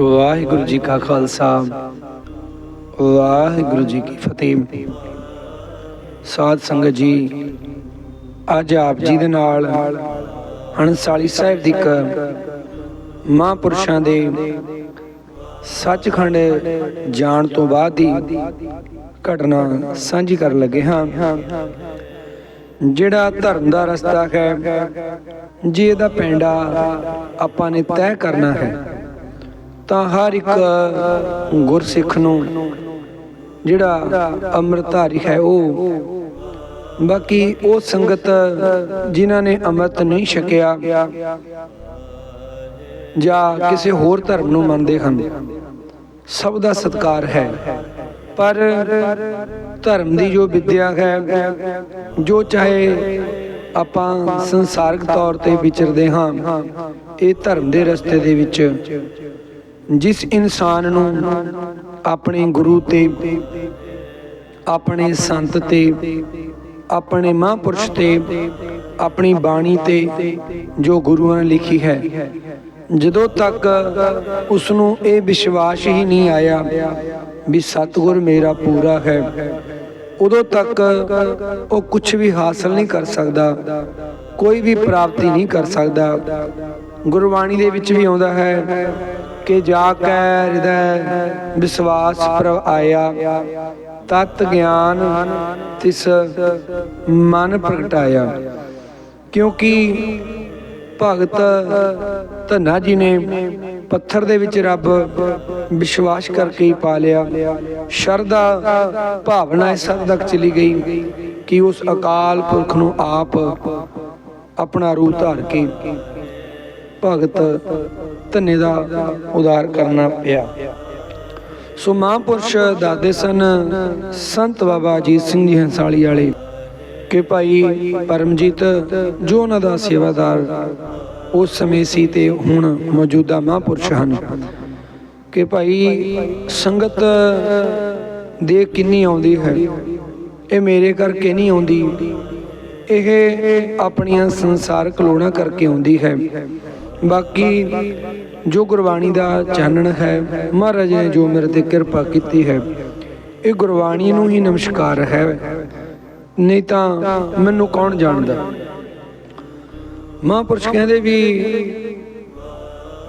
ਵਾਹਿਗੁਰੂ ਜੀ ਕਾ ਖਾਲਸਾ, ਵਾਹਿਗੁਰੂ ਜੀ ਕੀ ਫਤਿਹ। ਸਾਧ ਸੰਗਤ ਜੀ, ਅੱਜ ਆਪ ਜੀ ਦੇ ਨਾਲ ਹੰਸਾਲੀ ਸਾਹਿਬ ਦੀ ਮਹਾਂਪੁਰਸ਼ਾਂ ਦੇ ਸੱਚਖੰਡ ਜਾਣ ਤੋਂ ਬਾਅਦ ਦੀ ਘਟਨਾ ਸਾਂਝੀ ਕਰਨ ਲੱਗੇ ਹਾਂ। ਜਿਹੜਾ ਧਰਮ ਦਾ ਰਸਤਾ ਹੈ, ਜੇ ਇਹਦਾ ਪੈਂਡਾ ਆਪਾਂ ਨੇ ਤੈਅ ਕਰਨਾ ਹੈ ਤਾਂ ਹਰ ਇੱਕ ਗੁਰਸਿੱਖ ਨੂੰ ਜਿਹੜਾ ਅੰਮ੍ਰਿਤਧਾਰੀ ਹੈ ਉਹ। ਬਾਕੀ ਉਹ ਸੰਗਤ ਜਿਨ੍ਹਾਂ ਨੇ ਅੰਮ੍ਰਿਤ ਨਹੀਂ ਛਕਿਆ ਜਾਂ ਕਿਸੇ ਹੋਰ ਧਰਮ ਨੂੰ ਮੰਨਦੇ ਹਨ, ਸਭ ਦਾ ਸਤਕਾਰ ਹੈ। ਪਰ ਧਰਮ ਦੀ ਜੋ ਵਿਦਿਆ ਹੈ, ਜੋ ਚਾਹੇ ਆਪਾਂ ਸੰਸਾਰਿਕ ਤੌਰ ਤੇ ਵਿਚਰਦੇ ਹਾਂ, ਇਹ ਧਰਮ ਦੇ ਰਸਤੇ ਦੇ ਵਿੱਚ ਜਿਸ ਇਨਸਾਨ ਨੂੰ ਆਪਣੇ ਗੁਰੂ ਤੇ, ਆਪਣੇ ਸੰਤ ਤੇ, ਆਪਣੇ ਮਹਾਂਪੁਰਸ਼ ਤੇ, ਆਪਣੀ ਬਾਣੀ ਤੇ ਜੋ ਗੁਰੂਆਂ ਨੇ ਲਿਖੀ ਹੈ, ਜਦੋਂ ਤੱਕ ਉਸ ਨੂੰ ਇਹ ਵਿਸ਼ਵਾਸ ਹੀ ਨਹੀਂ ਆਇਆ ਵੀ ਸਤਿਗੁਰ ਮੇਰਾ ਪੂਰਾ ਹੈ, ਉਦੋਂ ਤੱਕ ਉਹ ਕੁਝ ਵੀ ਹਾਸਲ ਨਹੀਂ ਕਰ ਸਕਦਾ, ਕੋਈ ਵੀ ਪ੍ਰਾਪਤੀ ਨਹੀਂ ਕਰ ਸਕਦਾ। ਗੁਰਬਾਣੀ ਦੇ ਵਿੱਚ ਵੀ ਆਉਂਦਾ ਹੈ ਕਿ ਜਾ ਕੈ ਹਿਰਦੈ ਵਿਸ਼ਵਾਸ ਪ੍ਰਭ ਆਇਆ। ਤਤ ਗਿਆਨ ਤਿਸ ਮਨ ਪ੍ਰਗਟਾਇਆ। ਕਿਉਂਕਿ ਭਗਤ ਧੰਨਾ ਜੀ ਨੇ ਪੱਥਰ ਦੇ ਵਿੱਚ ਰੱਬ ਵਿਸ਼ਵਾਸ ਕਰਕੇ ਹੀ ਪਾ ਲਿਆ। ਸ਼ਰਧਾ ਭਾਵਨਾ ਇਸ ਹੱਦ ਤੱਕ ਚਲੀ ਗਈ ਕਿ ਉਸ ਅਕਾਲ ਪੁਰਖ ਨੂੰ ਆਪ ਆਪਣਾ ਰੂਪ ਧਾਰ ਕੇ ਭਗਤ ਧੰਨੇ ਦਾ ਉਦਾਰ ਕਰਨਾ ਪਿਆ। ਸੋ ਮਹਾਂਪੁਰਸ਼ ਦਾਦੇ ਸਨ, ਸੰਤ ਬਾਬਾ ਅਜੀਤ ਸਿੰਘ ਜੀ ਹੰਸਾਲੀ ਵਾਲੇ ਕਿ ਭਾਈ ਪਰਮਜੀਤ ਜੋ ਉਹਨਾਂ ਦਾ ਸੇਵਾਦਾਰ ਉਸ ਸਮੇਂ ਸੀ ਤੇ ਹੁਣ ਮੌਜੂਦਾ ਮਹਾਂਪੁਰਸ਼ ਹਨ। ਕਿ ਭਾਈ ਸੰਗਤ ਦੇ ਕਿੰਨੀ ਆਉਂਦੀ ਹੈ। ਇਹ ਮੇਰੇ ਕਰਕੇ ਨਹੀਂ ਆਉਂਦੀ। ਇਹ ਆਪਣੀਆਂ ਸੰਸਾਰਕ ਲੋੜਾਂ ਕਰਕੇ ਆਉਂਦੀ ਹੈ। ਬਾਕੀ ਜੋ ਗੁਰਬਾਣੀ ਦਾ ਚਾਨਣ ਹੈ, ਮਹਾਰਾਜ ਨੇ ਜੋ ਮੇਰੇ ਤੇ ਕਿਰਪਾ ਕੀਤੀ ਹੈ, ਇਹ ਗੁਰਬਾਣੀ ਨੂੰ ਹੀ ਨਮਸਕਾਰ ਹੈ। ਨਹੀਂ ਤਾਂ ਮੈਨੂੰ ਕੌਣ ਜਾਣਦਾ? ਮਹਾਂਪੁਰਸ਼ ਕਹਿੰਦੇ ਵੀ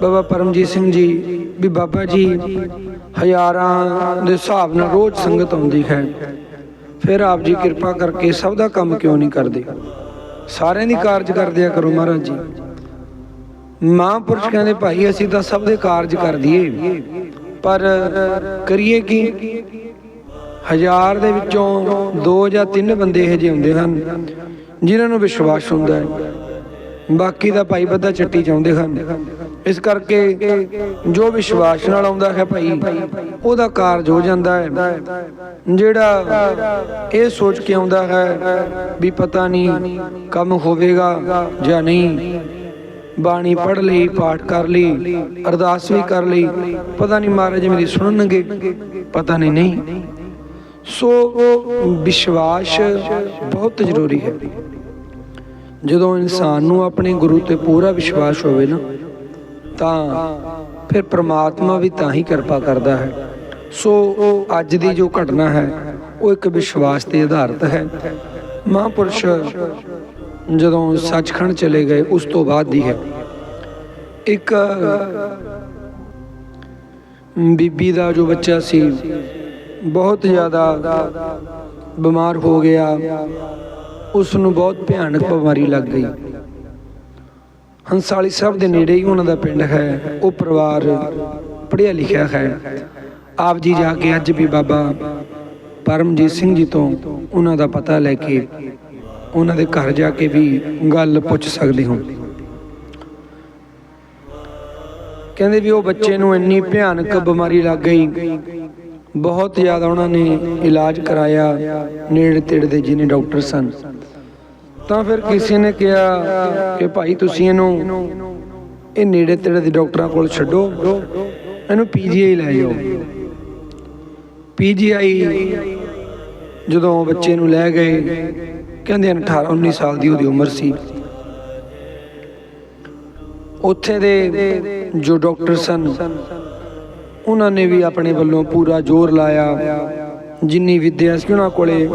ਬਾਬਾ ਪਰਮਜੀਤ ਸਿੰਘ ਜੀ, ਵੀ ਬਾਬਾ ਜੀ, ਹਜ਼ਾਰਾਂ ਦੇ ਹਿਸਾਬ ਨਾਲ ਰੋਜ਼ ਸੰਗਤ ਆਉਂਦੀ ਹੈ। ਫਿਰ ਆਪ ਜੀ ਕਿਰਪਾ ਕਰਕੇ ਸਭ ਦਾ ਕੰਮ ਕਿਉਂ ਨਹੀਂ ਕਰਦੇ? ਸਾਰਿਆਂ ਦੀ ਕਾਰਜ ਕਰਦਿਆ ਕਰੋ ਮਹਾਰਾਜ ਜੀ। ਮਹਾਂਪੁਰਸ਼ ਕਹਿੰਦੇ ਭਾਈ ਅਸੀਂ ਤਾਂ ਸਭ ਦੇ ਕਾਰਜ ਕਰ ਦਈਏ। ਪਰ ਕਰੀਏ ਕੀ? ਹਜ਼ਾਰ ਦੇ ਵਿੱਚੋਂ ਦੋ ਜਾਂ ਤਿੰਨ ਬੰਦੇ ਇਹੋ ਜਿਹੇ ਹੁੰਦੇ ਹਨ, ਜਿਨ੍ਹਾਂ ਨੂੰ ਵਿਸ਼ਵਾਸ ਹੁੰਦਾ ਹੈ। ਬਾਕੀ ਦਾ ਭਾਈ ਬੱਦਾ ਚੱਟੀ ਚਾਹੁੰਦੇ ਹਨ। ਇਸ ਕਰਕੇ ਜੋ ਵਿਸ਼ਵਾਸ ਨਾਲ ਆਉਂਦਾ ਹੈ ਭਾਈ, ਉਹਦਾ ਕਾਰਜ ਹੋ ਜਾਂਦਾ ਹੈ। ਜਿਹੜਾ ਇਹ ਸੋਚ ਕੇ ਆਉਂਦਾ ਹੈ ਵੀ ਪਤਾ ਨਹੀਂ ਕੰਮ ਹੋਵੇਗਾ ਜਾਂ ਨਹੀਂ। ਬਾਣੀ ਪੜ ਲਈ, ਪਾਠ ਕਰ ਲਈ, ਅਰਦਾਸ ਵੀ ਕਰ ਲਈ। ਪਤਾ ਨਹੀਂ ਮਹਾਰਾਜ ਮੇਰੀ ਸੁਣਨਗੇ, ਪਤਾ ਨਹੀਂ ਨਹੀਂ। ਸੋ ਵਿਸ਼ਵਾਸ ਬਹੁਤ ਜ਼ਰੂਰੀ ਹੈ। ਜਦੋਂ ਇਨਸਾਨ ਨੂੰ ਆਪਣੇ ਗੁਰੂ ਤੇ ਪੂਰਾ ਵਿਸ਼ਵਾਸ ਹੋਵੇ ਨਾ, ਤਾਂ ਫਿਰ ਪ੍ਰਮਾਤਮਾ ਵੀ ਤਾਂ ਹੀ ਕਿਰਪਾ ਕਰਦਾ ਹੈ। ਸੋ ਅੱਜ ਦੀ ਜੋ ਘਟਨਾ ਹੈ, ਉਹ ਇੱਕ ਵਿਸ਼ਵਾਸ ਤੇ ਆਧਾਰਿਤ ਹੈ। ਮਹਾਂਪੁਰਸ਼ ਜਦੋਂ ਸੱਚਖੰਡ ਚਲੇ ਗਏ, ਉਸ ਤੋਂ ਬਾਅਦ ਦੀ ਹੈ। ਇੱਕ, ਬੀਬੀ ਦਾ ਜੋ ਬੱਚਾ ਸੀ, ਬਹੁਤ ਜ਼ਿਆਦਾ ਬਿਮਾਰ ਹੋ ਗਿਆ। ਉਸ ਨੂੰ ਬਹੁਤ ਭਿਆਨਕ ਬਿਮਾਰੀ ਲੱਗ ਗਈ। ਹੰਸਾਲੀ ਸਾਹਿਬ ਦੇ ਨੇੜੇ ਹੀ ਉਹਨਾਂ ਦਾ ਪਿੰਡ ਹੈ। ਉਹ ਪਰਿਵਾਰ ਪੜ੍ਹਿਆ ਲਿਖਿਆ ਹੈ। ਆਪ ਜੀ ਜਾ ਕੇ ਅੱਜ ਵੀ ਬਾਬਾ ਪਰਮਜੀਤ ਸਿੰਘ ਜੀ ਤੋਂ ਉਹਨਾਂ ਦਾ ਪਤਾ ਲੈ ਕੇ ਉਹਨਾਂ ਦੇ ਘਰ ਜਾ ਕੇ ਵੀ ਗੱਲ ਪੁੱਛ ਸਕਦੇ ਹੋ। ਕਹਿੰਦੇ ਵੀ ਉਹ ਬੱਚੇ ਨੂੰ ਇੰਨੀ ਭਿਆਨਕ ਬਿਮਾਰੀ ਲੱਗ ਗਈ। ਬਹੁਤ ਜ਼ਿਆਦਾ ਉਹਨਾਂ ਨੇ ਇਲਾਜ ਕਰਾਇਆ, ਨੇੜੇ ਤੇੜੇ ਦੇ ਜਿਹਨੇ ਡਾਕਟਰ ਸਨ। ਤਾਂ ਫਿਰ ਕਿਸੇ ਨੇ ਕਿਹਾ ਕਿ ਭਾਈ ਤੁਸੀਂ ਇਹਨੂੰ ਇਹ ਨੇੜੇ ਤੇੜੇ ਦੇ ਡਾਕਟਰਾਂ ਕੋਲ ਛੱਡੋ, ਇਹਨੂੰ ਪੀਜੀਆਈ ਲੈ ਜਾਓ ਪੀਜੀਆਈ ਜਦੋਂ ਬੱਚੇ ਨੂੰ ਲੈ ਗਏ ਕਹਿੰਦੇ 18 19 ਸਾਲ ਦੀ ਉਹਦੀ ਉਮਰ ਸੀ। ਉੱਥੇ ਦੇ ਜੋ ਡਾਕਟਰ ਸਨ, ਉਹਨਾਂ ਨੇ ਵੀ ਆਪਣੇ ਵੱਲੋਂ ਪੂਰਾ ਜ਼ੋਰ ਲਾਇਆ, ਜਿੰਨੀ ਵਿੱਦਿਆ ਸੀ ਉਹਨਾਂ ਕੋਲੇ,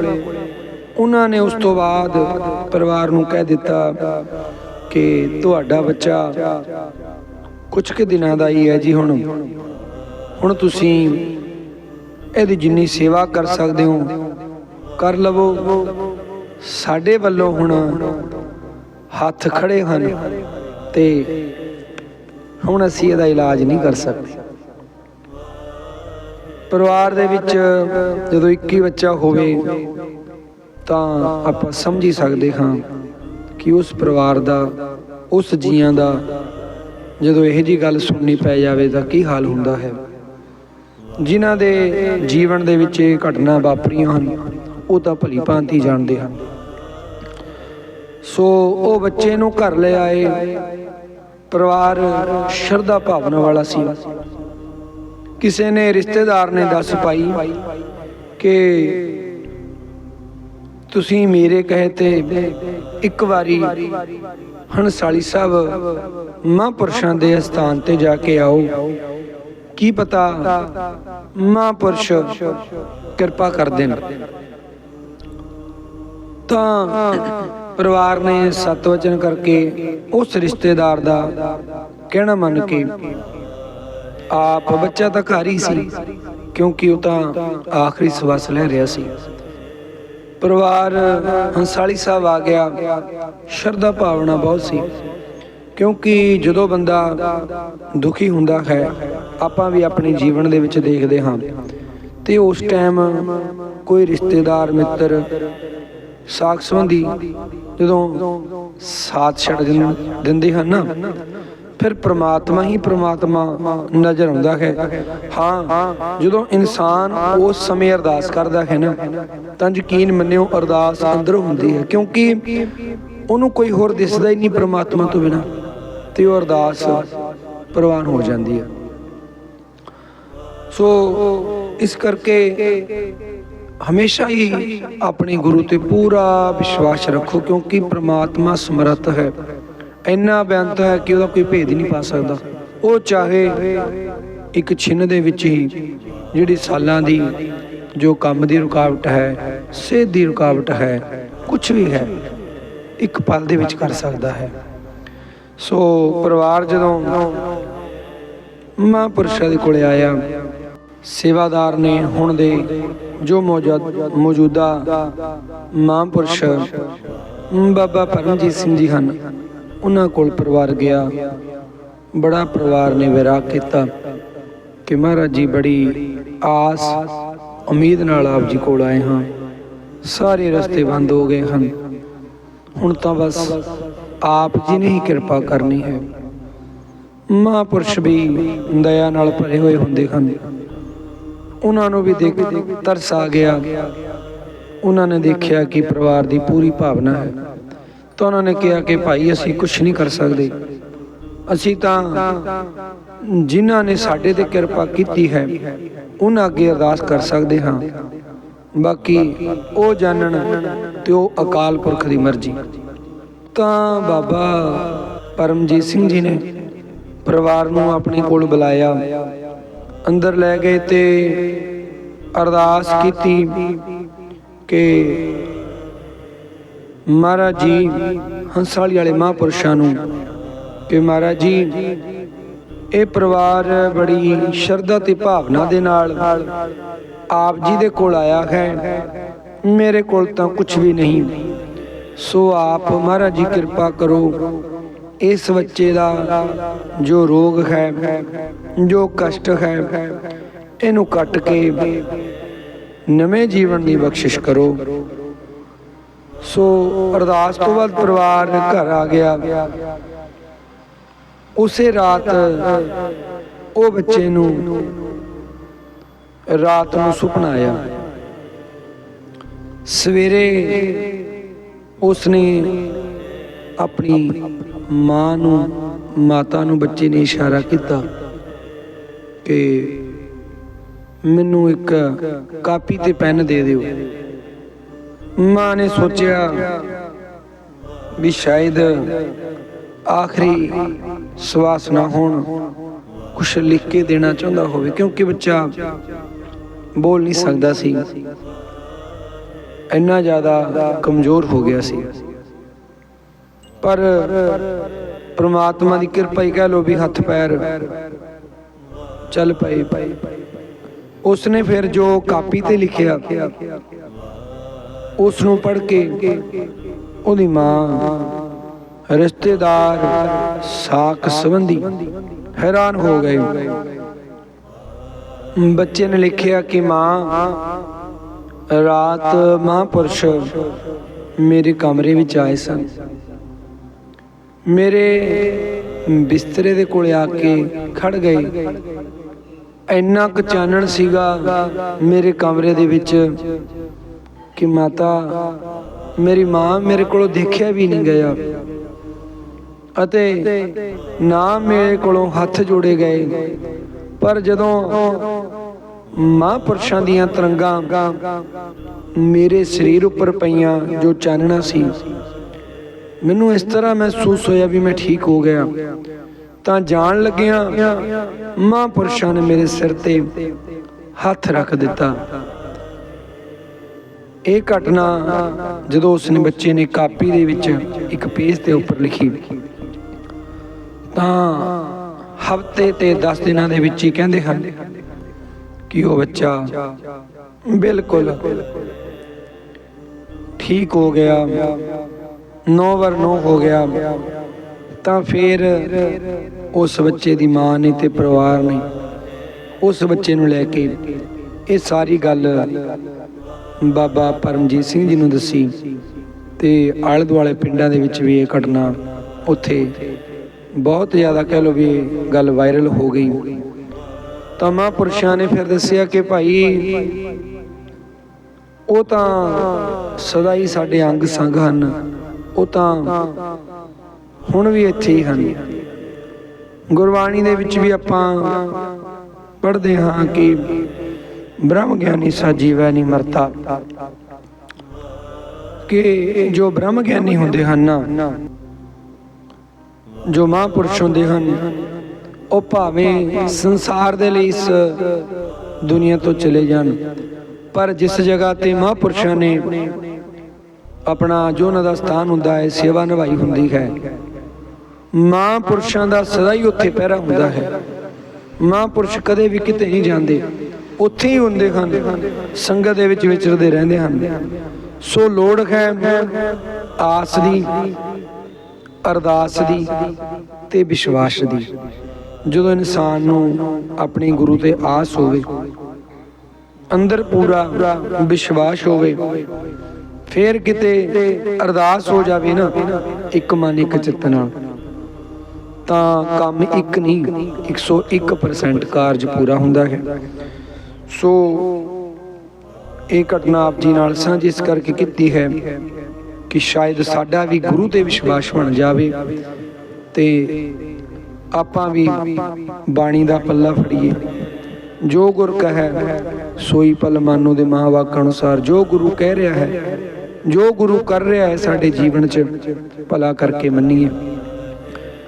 ਉਹਨਾਂ ਨੇ ਉਸ ਤੋਂ ਬਾਅਦ ਪਰਿਵਾਰ ਨੂੰ ਕਹਿ ਦਿੱਤਾ ਕਿ ਤੁਹਾਡਾ ਬੱਚਾ ਕੁਝ ਕੁ ਦਿਨਾਂ ਦਾ ਹੀ ਹੈ ਜੀ ਹੁਣ। ਹੁਣ ਤੁਸੀਂ ਇਹਦੀ ਜਿੰਨੀ ਸੇਵਾ ਕਰ ਸਕਦੇ ਹੋ, ਕਰ ਲਵੋ। ਸਾਡੇ ਵੱਲੋਂ ਹੁਣ ਹੱਥ ਖੜੇ ਹਨ ਤੇ ਹੁਣ ਅਸੀਂ ਇਹਦਾ ਇਲਾਜ ਨਹੀਂ ਕਰ ਸਕਦੇ। ਪਰਿਵਾਰ ਦੇ ਵਿੱਚ ਜਦੋਂ ਇੱਕ ਹੀ ਬੱਚਾ ਹੋਵੇ ਤਾਂ ਆਪਾਂ ਸਮਝ ਹੀ ਸਕਦੇ ਹਾਂ ਕਿ ਉਸ ਪਰਿਵਾਰ ਦਾ, ਉਸ ਜੀਆਂ ਦਾ ਜਦੋਂ ਇਹ ਜੀ ਗੱਲ ਸੁਣਨੀ ਪੈ ਜਾਵੇ ਤਾਂ ਕੀ ਹਾਲ ਹੁੰਦਾ ਹੈ। ਜਿਨ੍ਹਾਂ ਦੇ ਜੀਵਨ ਦੇ ਵਿੱਚ ਇਹ ਘਟਨਾ ਵਾਪਰੀਆਂ ਹਨ ਉਹ ਤਾਂ ਭਲੀ ਭਾਂਤੀ ਜਾਣਦੇ ਹਨ। ਸੋ ਉਹ ਬੱਚੇ ਨੂੰ ਘਰ ਲੈ ਆਏ। ਪਰਿਵਾਰ ਸ਼ਰਧਾ ਭਾਵਨਾ ਵਾਲਾ ਸੀ। ਕਿਸੇ ਨੇ ਰਿਸ਼ਤੇਦਾਰ ਨੇ ਦੱਸ ਪਾਈ ਕਿ ਤੁਸੀਂ ਮੇਰੇ ਕਹੇ ਤੇ ਇੱਕ ਵਾਰੀ ਹੰਸਾਲੀ ਸਾਹਿਬ ਮਹਾਂਪੁਰਸ਼ਾਂ ਦੇ ਸਥਾਨ ਤੇ ਜਾ ਕੇ ਆਓ। ਕੀ ਪਤਾ ਮਹਾਂਪੁਰਸ਼ ਕਿਰਪਾ ਕਰਦੇ ਨੇ। ਤਾਂ ਪਰਿਵਾਰ ਨੇ ਸਤ ਵਚਨ ਕਰਕੇ ਉਸ ਰਿਸ਼ਤੇਦਾਰ ਦਾ ਕਹਿਣਾ ਮੰਨ ਕੇ ਆਪ ਬੱਚਾ ਤਾਂ ਘਰ ਹੀ ਸੀ, ਕਿਉਂਕਿ ਉਹ ਤਾਂ ਆਖਰੀ ਸਵਾਸ ਲੈ ਰਿਹਾ ਸੀ। ਪਰਿਵਾਰ ਹੰਸਾਲੀ ਸਾਹਿਬ ਆ ਗਿਆ। ਸ਼ਰਧਾ ਭਾਵਨਾ ਬਹੁਤ ਸੀ, ਕਿਉਂਕਿ ਜਦੋਂ ਬੰਦਾ ਦੁਖੀ ਹੁੰਦਾ ਹੈ, ਆਪਾਂ ਵੀ ਆਪਣੇ ਜੀਵਨ ਦੇ ਵਿੱਚ ਦੇਖਦੇ ਹਾਂ। ਤੇ ਉਸ ਟਾਈਮ ਕੋਈ ਰਿਸ਼ਤੇਦਾਰ, ਮਿੱਤਰ ਸਾਖ ਸੰਬੰਧੀ ਜਦੋਂ ਸਾਥ ਛੱਡ ਦਿੰਦੇ ਹਨ ਨਾ, ਫਿਰ ਪ੍ਰਮਾਤਮਾ ਹੀ ਪ੍ਰਮਾਤਮਾ ਨਜ਼ਰ ਆਉਂਦਾ ਹੈ। ਹਾਂ, ਜਦੋਂ ਇਨਸਾਨ ਉਸ ਸਮੇਂ ਅਰਦਾਸ ਕਰਦਾ ਹੈ ਨਾ, ਤਾਂ ਯਕੀਨ ਮੰਨਿਓ ਅਰਦਾਸ ਅੰਦਰੋਂ ਹੁੰਦੀ ਹੈ, ਕਿਉਂਕਿ ਉਹਨੂੰ ਕੋਈ ਹੋਰ ਦਿਸਦਾ ਹੀ ਨਹੀਂ ਪ੍ਰਮਾਤਮਾ ਤੋਂ ਬਿਨਾ, ਤੇ ਉਹ ਅਰਦਾਸ ਪ੍ਰਵਾਨ ਹੋ ਜਾਂਦੀ ਹੈ। ਸੋ ਇਸ ਕਰਕੇ ਹਮੇਸ਼ਾ ਹੀ ਆਪਣੇ ਗੁਰੂ ਤੇ ਪੂਰਾ ਵਿਸ਼ਵਾਸ ਰੱਖੋ, ਕਿਉਂਕਿ ਪ੍ਰਮਾਤਮਾ ਸਮਰੱਥ ਹੈ। ਇੰਨਾ ਬੇਅੰਤ ਹੈ ਕਿ ਉਹਦਾ ਕੋਈ ਭੇਦ ਹੀ ਨਹੀਂ ਪਾ ਸਕਦਾ। ਉਹ ਚਾਹੇ ਇੱਕ ਛਿੰਨ ਦੇ ਵਿੱਚ ਹੀ ਜਿਹੜੀ ਸਾਲਾਂ ਦੀ ਜੋ ਕੰਮ ਦੀ ਰੁਕਾਵਟ ਹੈ, ਸਿਹਤ ਦੀ ਰੁਕਾਵਟ ਹੈ ਕੁਝ ਵੀ ਹੈ, ਇੱਕ ਪਲ ਦੇ ਵਿੱਚ ਕਰ ਸਕਦਾ ਹੈ। ਸੋ ਪਰਿਵਾਰ ਜਦੋਂ ਮਹਾਂਪੁਰਸ਼ਾਂ ਦੇ ਕੋਲੇ ਆਇਆ ਸੇਵਾਦਾਰ ਨੇ ਹੁਣ ਦੇ ਜੋ ਮੌਜੂਦ, ਮੌਜੂਦਾ ਮਹਾਂਪੁਰਸ਼ ਬਾਬਾ ਪਰਮਜੀਤ ਸਿੰਘ ਜੀ ਹਨ। ਉਹਨਾਂ ਕੋਲ ਪਰਿਵਾਰ ਗਿਆ। ਬੜਾ ਪਰਿਵਾਰ ਨੇ ਵਿਰਾਗ ਕੀਤਾ ਕਿ ਮਹਾਰਾਜ ਜੀ ਬੜੀ ਆਸ, ਉਮੀਦ ਨਾਲ ਆਪ ਜੀ ਕੋਲ ਆਏ ਹਾਂ। ਸਾਰੇ ਰਸਤੇ ਬੰਦ ਹੋ ਗਏ ਹਨ। ਹੁਣ ਤਾਂ ਬਸ ਆਪ ਜੀ ਨੇ ਹੀ ਕਿਰਪਾ ਕਰਨੀ ਹੈ। ਮਹਾਂਪੁਰਸ਼ ਵੀ ਦਇਆ ਨਾਲ ਭਰੇ ਹੋਏ ਹੁੰਦੇ ਹਨ। ਉਹਨਾਂ ਨੂੰ ਵੀ ਦੇਖ ਤਰਸ ਆ ਗਿਆ। ਉਹਨਾਂ ਨੇ ਦੇਖਿਆ ਕਿ ਪਰਿਵਾਰ ਦੀ ਪੂਰੀ ਭਾਵਨਾ ਹੈ। ਤਾਂ ਉਹਨਾਂ ਨੇ ਕਿਹਾ ਕਿ ਭਾਈ, ਅਸੀਂ ਕੁਝ ਨਹੀਂ ਕਰ ਸਕਦੇ। ਅਸੀਂ ਤਾਂ ਜਿਨ੍ਹਾਂ ਨੇ ਸਾਡੇ ਤੇ ਕਿਰਪਾ ਕੀਤੀ ਹੈ, ਉਹਨਾਂ ਅੱਗੇ ਅਰਦਾਸ ਕਰ ਸਕਦੇ ਹਾਂ। ਬਾਕੀ ਉਹ ਜਾਣਨ ਤੇ ਉਹ ਅਕਾਲ ਪੁਰਖ ਦੀ ਮਰਜ਼ੀ। ਤਾਂ ਬਾਬਾ ਪਰਮਜੀਤ ਸਿੰਘ ਜੀ ਨੇ ਪਰਿਵਾਰ ਨੂੰ ਆਪਣੇ ਕੋਲ ਬੁਲਾਇਆ। ਅੰਦਰ ਲੈ ਗਏ ਤੇ ਅਰਦਾਸ ਕੀਤੀ ਕਿ ਮਹਾਰਾਜ ਜੀ, ਹੰਸਾਲੀ ਵਾਲੇ ਮਹਾਂਪੁਰਸ਼ਾਂ ਨੂੰ ਕਿ ਮਹਾਰਾਜ ਜੀ, ਇਹ ਪਰਿਵਾਰ ਬੜੀ ਸ਼ਰਧਾ ਤੇ ਭਾਵਨਾ ਦੇ ਨਾਲ ਆਪ ਜੀ ਦੇ ਕੋਲ ਆਇਆ ਹੈ। ਮੇਰੇ ਕੋਲ ਤਾਂ ਕੁਝ ਵੀ ਨਹੀਂ। ਸੋ ਆਪ ਮਹਾਰਾਜ ਜੀ ਕਿਰਪਾ ਕਰੋ ਇਸ ਬੱਚੇ ਦਾ ਜੋ ਰੋਗ ਹੈ, ਜੋ ਕਸ਼ਟ ਹੈ, ਇਹਨੂੰ ਕੱਟ ਕੇ ਨਵੇਂ ਜੀਵਨ ਦੀ ਬਖਸ਼ਿਸ਼ ਕਰੋ। ਸੋ ਅਰਦਾਸ ਤੋਂ ਬਾਅਦ ਪਰਿਵਾਰ ਘਰ ਆ ਗਿਆ। ਉਸੇ ਰਾਤ ਉਹ ਬੱਚੇ ਨੂੰ ਰਾਤ ਨੂੰ ਸੁਪਨਾ ਆਇਆ। ਸਵੇਰੇ ਉਸਨੇ ਆਪਣੀ ਮਾਂ ਨੂੰ, ਮਾਤਾ ਨੂੰ ਬੱਚੇ ਨੇ ਇਸ਼ਾਰਾ ਕੀਤਾ ਕਿ ਮੈਨੂੰ ਇੱਕ ਕਾਪੀ ਤੇ ਪੈਨ ਦੇ ਦਿਓ। ਮਾਂ ਨੇ ਸੋਚਿਆ ਵੀ ਸ਼ਾਇਦ ਆਖਰੀ ਸਵਾਸ ਨਾ ਹੋਣ ਕੁਝ ਲਿਖ ਕੇ ਦੇਣਾ ਚਾਹੁੰਦਾ ਹੋਵੇ, ਕਿਉਂਕਿ ਬੱਚਾ ਬੋਲ ਨਹੀਂ ਸਕਦਾ ਸੀ। ਇੰਨਾ ਜ਼ਿਆਦਾ ਕਮਜ਼ੋਰ ਹੋ ਗਿਆ ਸੀ। ਪਰ ਪ੍ਰਮਾਤਮਾ ਦੀ ਕਿਰਪਾ ਹੀ ਕਹਿ ਲੋ ਵੀ ਹੱਥ ਪੈਰ ਚੱਲ ਪਏ। ਉਸਨੇ ਫਿਰ ਜੋ ਕਾਪੀ ਤੇ ਲਿਖਿਆ ਉਸ ਨੂੰ ਪੜ੍ਹ ਕੇ ਉਹਦੀ ਮਾਂ ਰਿਸ਼ਤੇਦਾਰ ਸਾਕ ਸੰਬੰਧੀ ਹੈਰਾਨ ਹੋ ਗਏ ਬੱਚੇ ਨੇ ਲਿਖਿਆ ਕਿ ਮਾਂ, ਰਾਤ ਮਹਾਂਪੁਰਸ਼ ਮੇਰੇ ਕਮਰੇ ਵਿੱਚ ਆਏ ਸਨ। ਮੇਰੇ ਬਿਸਤਰੇ ਦੇ ਕੋਲ ਆ ਕੇ ਖੜ ਗਏ ਇੰਨਾ ਕੁ ਚਾਨਣ ਸੀਗਾ ਮੇਰੇ ਕਮਰੇ ਦੇ ਵਿੱਚ ਕਿ ਮਾਤਾ, ਮੇਰੀ ਮਾਂ ਮੇਰੇ ਕੋਲੋਂ ਦੇਖਿਆ ਵੀ ਨਹੀਂ ਗਿਆ। ਅਤੇ ਨਾ ਮੇਰੇ ਕੋਲੋਂ ਹੱਥ ਜੋੜੇ ਗਏ। ਪਰ ਜਦੋਂ ਮਹਾਂਪੁਰਸ਼ਾਂ ਦੀਆਂ ਤਰੰਗਾਂ ਮੇਰੇ ਸਰੀਰ ਉੱਪਰ ਪਈਆਂ, ਜੋ ਚਾਨਣਾ ਸੀ ਮੈਨੂੰ ਇਸ ਤਰ੍ਹਾਂ ਮਹਿਸੂਸ ਹੋਇਆ ਵੀ ਮੈਂ ਠੀਕ ਹੋ ਗਿਆ। ਤਾਂ ਜਾਣ ਲੱਗਿਆ ਮਹਾਂਪੁਰਸ਼ਾਂ ਨੇ ਮੇਰੇ ਸਿਰ ਤੇ ਹੱਥ ਰੱਖ ਦਿੱਤਾ। ਇਹ ਘਟਨਾ ਜਦੋਂ ਉਸਨੇ ਬੱਚੇ ਨੇ ਕਾਪੀ ਦੇ ਵਿੱਚ ਇੱਕ ਪੇਜ ਦੇ ਉੱਪਰ ਲਿਖੀ, ਤਾਂ ਹਫ਼ਤੇ ਤੇ 10 ਦਿਨਾਂ ਦੇ ਵਿੱਚ ਹੀ ਕਹਿੰਦੇ ਹਨ ਕਿ ਉਹ ਬੱਚਾ ਬਿਲਕੁਲ ਠੀਕ ਹੋ ਗਿਆ। ਨੌ ਵਾਰ ਨੌ ਹੋ ਗਿਆ, ਤਾਂ ਫਿਰ ਉਸ ਬੱਚੇ ਦੀ ਮਾਂ ਨੇ ਤੇ ਪਰਿਵਾਰ ਨੇ ਉਸ ਬੱਚੇ ਨੂੰ ਲੈ ਕੇ ਇਹ ਸਾਰੀ ਗੱਲ ਬਾਬਾ ਪਰਮਜੀਤ ਸਿੰਘ ਜੀ ਨੂੰ ਦੱਸੀ ਤੇ ਆਲੇ ਦੁਆਲੇ ਪਿੰਡਾਂ ਦੇ ਵਿੱਚ ਵੀ ਇਹ ਘਟਨਾ ਉੱਥੇ ਬਹੁਤ ਜ਼ਿਆਦਾ ਕਹਿ ਲੋ ਵੀ ਗੱਲ ਵਾਇਰਲ ਹੋ ਗਈ। ਤਾਂ ਮਹਾਂਪੁਰਸ਼ਾਂ ਨੇ ਫਿਰ ਦੱਸਿਆ ਕਿ ਭਾਈ ਉਹ ਤਾਂ ਸਦਾ ਹੀ ਸਾਡੇ ਅੰਗ ਸੰਗ ਹਨ। ਉਹ ਤਾਂ ਹੁਣ ਵੀ ਇੱਥੇ ਹੀ ਹਨ। ਗੁਰਬਾਣੀ ਦੇ ਵਿੱਚ ਵੀ ਆਪਾਂ ਪੜ੍ਹਦੇ ਹਾਂ ਕਿ ਬ੍ਰਹਮ ਗਿਆਨੀ ਸਾਜੀਵੈ ਨਹੀਂ ਮਰਤਾ। ਕਿ ਜੋ ਬ੍ਰਹਮ ਗਿਆਨੀ ਹੁੰਦੇ ਹਨ ਜੋ ਮਹਾਂਪੁਰਸ਼ ਹੁੰਦੇ ਹਨ, ਉਹ ਭਾਵੇਂ ਸੰਸਾਰ ਦੇ ਲਈ ਇਸ ਦੁਨੀਆ ਤੋਂ ਚਲੇ ਜਾਣ, ਪਰ ਜਿਸ ਜਗ੍ਹਾ ਤੇ ਮਹਾਂਪੁਰਸ਼ਾਂ ਨੇ ਆਪਣਾ ਜੋ ਉਹਨਾਂ ਦਾ ਸਥਾਨ ਹੁੰਦਾ ਹੈ, ਸੇਵਾ ਨਿਭਾਈ ਹੁੰਦੀ ਹੈ। ਮਹਾਂਪੁਰਸ਼ਾਂ ਦਾ ਸਦਾ ਹੀ ਉੱਥੇ ਪਹਿਰਾ ਹੁੰਦਾ ਹੈ। ਮਹਾਂਪੁਰਸ਼ ਕਦੇ ਵੀ ਕਿਤੇ ਨਹੀਂ ਜਾਂਦੇ। ਉੱਥੇ ਹੀ ਹੁੰਦੇ ਹਨ। ਸੰਗਤ ਦੇ ਵਿੱਚ ਵਿਚਰਦੇ ਰਹਿੰਦੇ ਹਨ। ਸੋ ਲੋੜ ਹੈ ਆਸ ਦੀ, ਅਰਦਾਸ ਦੀ ਤੇ ਵਿਸ਼ਵਾਸ ਦੀ। ਜਦੋਂ ਇਨਸਾਨ ਨੂੰ ਆਪਣੇ ਗੁਰੂ ਤੇ ਆਸ ਹੋਵੇ, ਅੰਦਰ ਪੂਰਾ ਵਿਸ਼ਵਾਸ ਹੋਵੇ ਫੇਰ ਕਿਤੇ ਅਰਦਾਸ ਹੋ ਜਾਵੇ ਨਾ, ਇੱਕ ਮਨ, ਇੱਕ ਚਿੱਤ ਨਾਲ। ਤਾਂ ਕੰਮ ਇੱਕ ਨਹੀਂ 101% ਕਾਰਜ ਪੂਰਾ ਹੁੰਦਾ ਹੈ। ਸੋ ਇਹ ਘਟਨਾ ਆਪ ਜੀ ਨਾਲ ਸਾਂਝੀ ਇਸ ਕਰਕੇ ਕੀਤੀ ਹੈ ਕਿ ਸ਼ਾਇਦ ਸਾਡਾ ਵੀ ਗੁਰੂ ਤੇ ਵਿਸ਼ਵਾਸ ਬਣ ਜਾਵੇ ਤੇ ਆਪਾਂ ਵੀ ਬਾਣੀ ਦਾ ਪੱਲਾ ਫੜੀਏ। ਜੋ ਗੁਰ ਕਹੈ, ਸੋਈ ਪਲ ਮਾਨੋ ਦੇ ਮਹਾਵਾਕ ਅਨੁਸਾਰ ਜੋ ਗੁਰੂ ਕਹਿ ਰਿਹਾ ਹੈ ਜੋ ਗੁਰੂ ਕਰ ਰਿਹਾ ਹੈ ਸਾਡੇ ਜੀਵਨ 'ਚ, ਭਲਾ ਕਰਕੇ ਮੰਨੀਏ।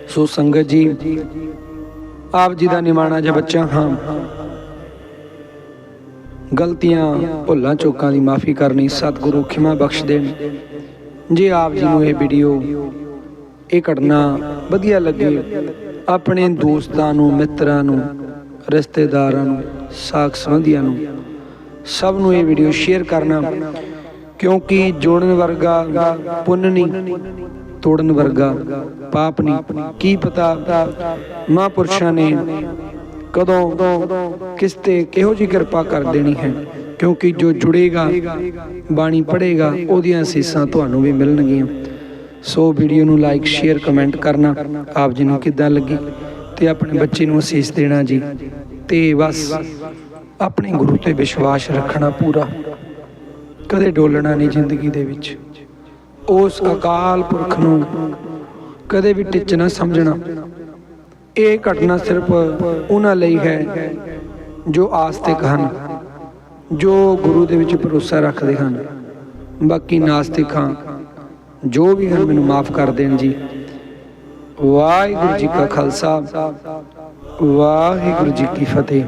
ਸੋ ਸੰਗਤ ਜੀ, ਆਪ ਜੀ ਦਾ ਨਿਮਾਣਾ ਜਿਹਾ ਬੱਚਾ, ਹਾਂ। ਗਲਤੀਆਂ, ਭੁੱਲਾਂ, ਚੋਕਾਂ ਦੀ ਮਾਫੀ ਕਰਨੀ, ਸਤਿਗੁਰੂ ਖਿਮਾ ਬਖਸ਼ ਦੇਣ। ਜੇ ਆਪ ਜੀ ਨੂੰ ਇਹ ਵੀਡੀਓ, ਇਹ ਘਟਨਾ ਵਧੀਆ ਲੱਗੇ, ਆਪਣੇ ਦੋਸਤਾਂ ਨੂੰ, ਮਿੱਤਰਾਂ ਨੂੰ, ਰਿਸ਼ਤੇਦਾਰਾਂ ਨੂੰ, ਸਾਖ ਸੰਬੰਧੀਆਂ ਨੂੰ, ਸਭ ਨੂੰ ਇਹ ਵੀਡੀਓ ਸ਼ੇਅਰ ਕਰਨਾ। ਕਿਉਂਕਿ ਜੋੜਨ ਵਰਗਾ ਪੁੰਨ ਨਹੀਂ, ਤੋੜਨ ਵਰਗਾ ਪਾਪ ਨਹੀਂ। ਕੀ ਪਤਾ ਮਹਾਂਪੁਰਸ਼ਾਂ ਨੇ ਕਦੋਂ ਕਿਸ ਤੇ ਕਿਹੋ ਜੀ ਕਿਰਪਾ ਕਰ ਦੇਣੀ ਹੈ? ਕਿਉਂਕਿ ਜੋ ਜੁੜੇਗਾ, ਬਾਣੀ ਪੜ੍ਹੇਗਾ, ਉਹਦੀਆਂ ਅਸੀਸਾਂ ਤੁਹਾਨੂੰ ਵੀ ਮਿਲਣਗੀਆਂ। ਸੋ ਵੀਡੀਓ ਨੂੰ ਲਾਈਕ ਸ਼ੇਅਰ ਕਮੈਂਟ ਕਰਨਾ ਆਪ ਜੀ ਨੂੰ ਕਿੱਦਾਂ ਲੱਗੀ? ਤੇ ਆਪਣੇ ਬੱਚੇ ਨੂੰ ਅਸੀਸ ਦੇਣਾ ਜੀ। ਤੇ ਬਸ, ਆਪਣੇ ਗੁਰੂ ਤੇ ਵਿਸ਼ਵਾਸ ਰੱਖਣਾ ਪੂਰਾ। ਕਦੇ ਡੋਲਣਾ ਨਹੀਂ ਜ਼ਿੰਦਗੀ ਦੇ ਵਿੱਚ। ਉਸ ਅਕਾਲ ਪੁਰਖ ਨੂੰ ਕਦੇ ਵੀ ਟਿੱਚ ਨਾ ਸਮਝਣਾ। ਇਹ ਘਟਨਾ ਸਿਰਫ ਉਹਨਾਂ ਲਈ ਹੈ ਜੋ ਆਸਤਿਕ ਹਨ, ਜੋ ਗੁਰੂ ਦੇ ਵਿੱਚ ਭਰੋਸਾ ਰੱਖਦੇ ਹਨ। ਬਾਕੀ ਨਾਸਤਿਕ ਹਾਂ, ਜੋ ਵੀ ਹਨ, ਮੈਨੂੰ ਮਾਫ ਕਰ ਦੇਣ ਜੀ। ਵਾਹਿਗੁਰੂ ਜੀ ਕਾ ਖਾਲਸਾ, ਵਾਹਿਗੁਰੂ ਜੀ ਕੀ ਫਤਿਹ।